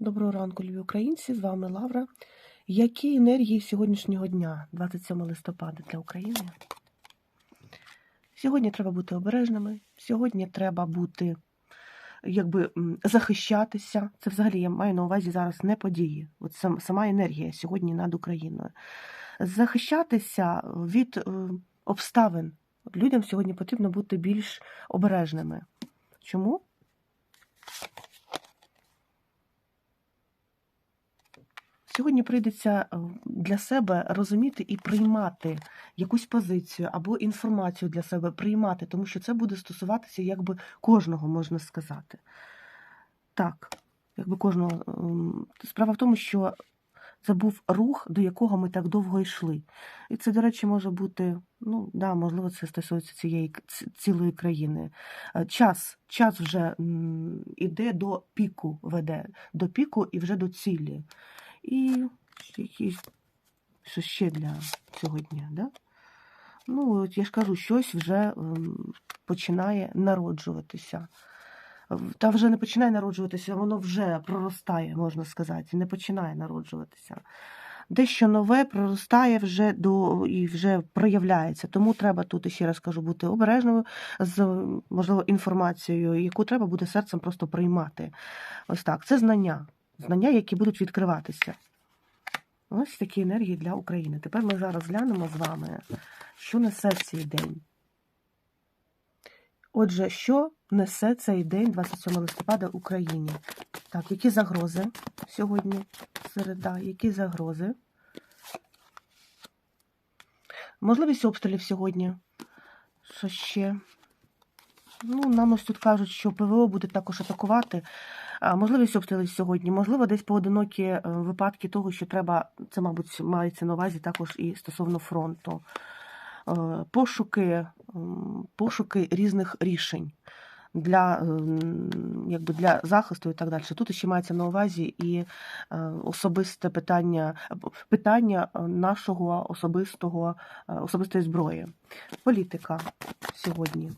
Доброго ранку, любі українці! З вами Лавра. Які енергії сьогоднішнього дня, 27 листопада для України? Сьогодні треба бути обережними, сьогодні треба бути, якби захищатися. Це взагалі я маю на увазі зараз не події. От сама енергія сьогодні над Україною. Захищатися від е, обставин. Людям сьогодні потрібно бути більш обережними. Чому? Сьогодні прийдеться е, для себе розуміти і приймати якусь позицію або інформацію для себе приймати, тому що це буде стосуватися якби кожного, можна сказати. Так, якби кожного. ем, Справа в тому, що це був рух, до якого ми так довго йшли. І це, до речі, може бути, ну да, можливо, це стосується цієї цілої країни. Е, Час, час вже м, іде до піку, веде до піку і вже до цілі. І якісь що ще для цього дня, да? Ну, от я ж кажу, щось вже ем, починає народжуватися. Та вже не починає народжуватися, воно вже проростає, можна сказати, не починає народжуватися. Дещо нове проростає вже до і вже проявляється. Тому треба тут, ще раз кажу, бути обережною з можливо інформацією, яку треба буде серцем просто приймати. Ось так. Це знання. Знання, які будуть відкриватися. Ось такі енергії для України. Тепер ми зараз глянемо з вами, що несе цей день. Отже, що несе цей день, 27 листопада, Україні? Так, які загрози сьогодні? Середа, які загрози? Можливість обстрілів сьогодні. Що ще? Ну, нам ось тут кажуть, що ПВО буде також атакувати. А, Можливість обстрілів сьогодні, можливо, десь поодинокі е, випадки того, що треба, це, мабуть, мається на увазі також і стосовно фронту. Е, Пошуки, пошуки різних рішень для, якби для захисту і так далі. Тут ще мається на увазі і е, особисте питання, питання е, нашого особистого, е, особистої зброї. Політика сьогодні.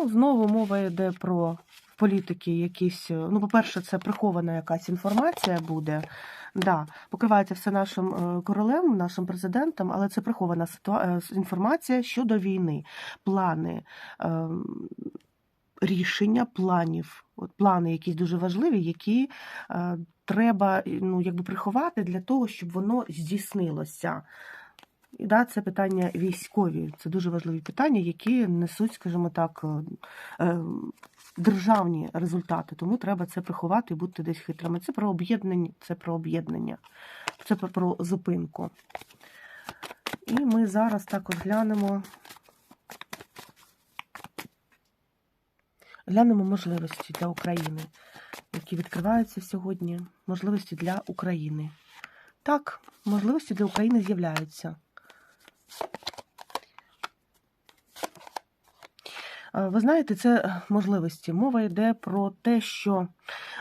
Ну, знову мова йде про політики якісь. е, Ну, по-перше, це прихована якась інформація буде. Да, покривається все нашим е, королем, нашим президентом, але це прихована ситуа- е, інформація щодо війни, плани, е, рішення планів. От плани якісь дуже важливі, які е, треба ну, якби приховати для того, щоб воно здійснилося. Да, це питання військові. Це дуже важливі питання, які несуть, скажімо так, е, е, державні результати. Тому треба це приховати і бути десь хитрими. Це про об'єднання, це про об'єднання, це про зупинку. І ми зараз також глянемо. Глянемо можливості для України, які відкриваються сьогодні. Можливості для України. Так, можливості для України з'являються. Ви знаєте, це е, можливості. Мова йде про те, що,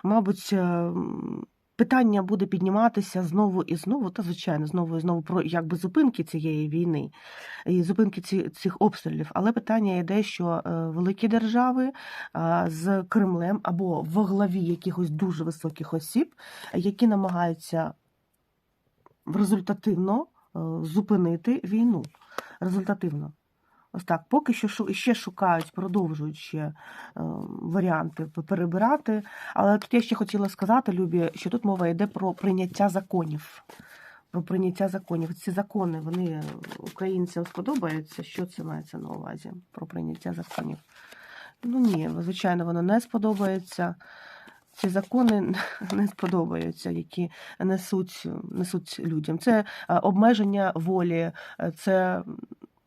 мабуть, е, питання буде підніматися знову і знову, та звичайно, знову і знову про якби зупинки цієї війни і зупинки цих обстрілів. Але питання йде, що е, великі держави е, з Кремлем або в главі якихось дуже високих осіб, які намагаються результативно е, зупинити війну. Результативно. Ось так, поки що ще шукають, продовжують ще е, варіанти перебирати. Але тут я ще хотіла сказати, Любі, що тут мова йде про прийняття законів. Про прийняття законів. Ці закони вони українцям сподобаються. Що це мається на увазі? Про прийняття законів. Ну ні, звичайно, воно не сподобається. Ці закони не сподобаються, які несуть, несуть людям. Це е, обмеження волі, е, це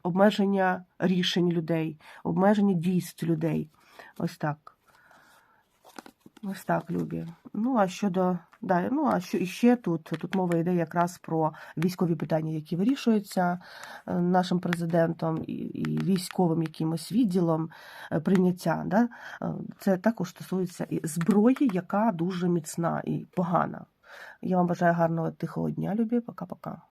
обмеження рішень людей, обмеження дійств людей. Ось так. Ось так, Любі. Ну, а щодо. Да, ну, а що іще тут? Тут мова йде якраз про військові питання, які вирішуються е, нашим президентом і, військовим якимось відділом е, прийняття. Да? Е, Це також стосується і зброї, яка дуже міцна і погана. Я вам бажаю гарного тихого дня, Любі. Пока-пока.